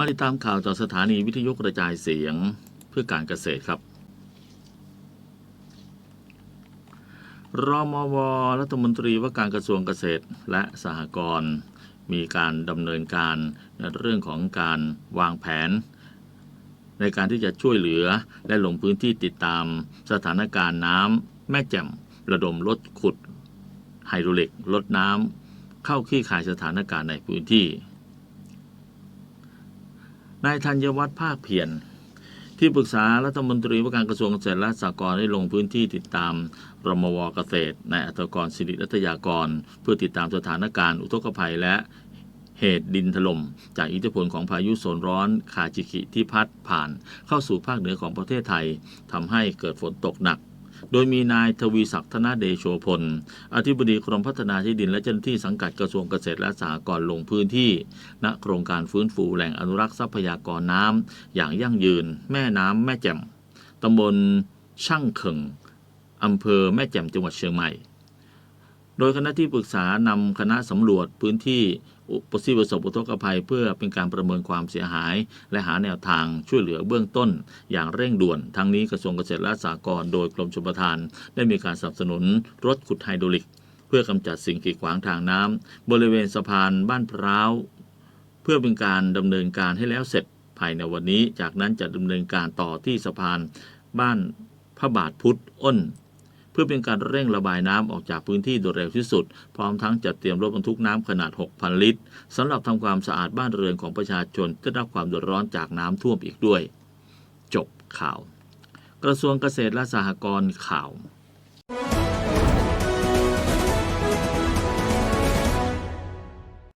มาติดตามข่าวจากสถานีวิทยุกระจายเสียงเพื่อการเกษตรครับรมวรัฐมนตรีว่าการกระทรวงเกษตรและสหกรณ์มีการดำเนินการในเรื่องของการวางแผน ในการที่จะช่วยเหลือและลงพื้นที่ติดตามสถานการณ์น้ำแม่แจ่มระดมรถขุดไฮโดรลิกลดน้ำเข้าขี้ขายสถานการณ์ในพื้นที่ นายธัญวัฒน์ภาคเพียรที่ปรึกษารัฐมนตรีว่าการกระทรวงเกษตรและสหกรณ์ได้ลงพื้นที่ติดตามรมวเกษตรในอัตกรศิริรัตยากร เพื่อติดตามสถานการณ์อุทกภัยและเหตุดินถล่มจากอิทธิพลของพายุโซนร้อนคาจิกิที่พัดผ่านเข้าสู่ภาคเหนือของประเทศไทยทำให้เกิดฝนตกหนัก โดยมีนายทวีศักดิ์ธนเดโชพล อธิบดีกรมพัฒนาที่ดินและเจ้าหน้าที่สังกัดกระทรวงเกษตรและสหกรณ์ลงพื้นที่ ณโครงการฟื้นฟูแหล่งอนุรักษ์ทรัพยากรน้ำอย่างยั่งยืน แม่น้ำแม่แจ่มตำบลช่างเข่งอำเภอแม่แจ่มจังหวัดเชียงใหม่ โดยคณะที่ปรึกษานำคณะสำรวจพื้นที่อุปสิประสบอุทกภัย เพื่อเป็นการประเมินความเสียหาย และหาแนวทางช่วยเหลือเบื้องต้น อย่างเร่งด่วน ทั้งนี้กระทรวงเกษตรและสหกรณ์โดยกรมชลประทาน ได้มีการสนับสนุนรถขุดไฮดรอลิก เพื่อกำจัดสิ่งกีดขวางทางน้ำบริเวณสะพานบ้านพร้าวเพื่อเป็นการดำเนินการให้แล้วเสร็จภายในวันนี้ จากนั้นจะดำเนินการต่อที่สะพานบ้านพระบาทพุทธอ้น พื่อเป็นการเร่งระบายน้ำออกจากพื้นที่โดยเร็วที่สุด พร้อมทั้งจัดเตรียมรถบรรทุกน้ำขนาด 6,000 ลิตรสำหรับทำความสะอาดบ้านเรือนของประชาชนที่ได้รับความเดือดร้อนจากน้ำท่วมอีกด้วย จบข่าว กระทรวงเกษตรและสหกรณ์ข่าว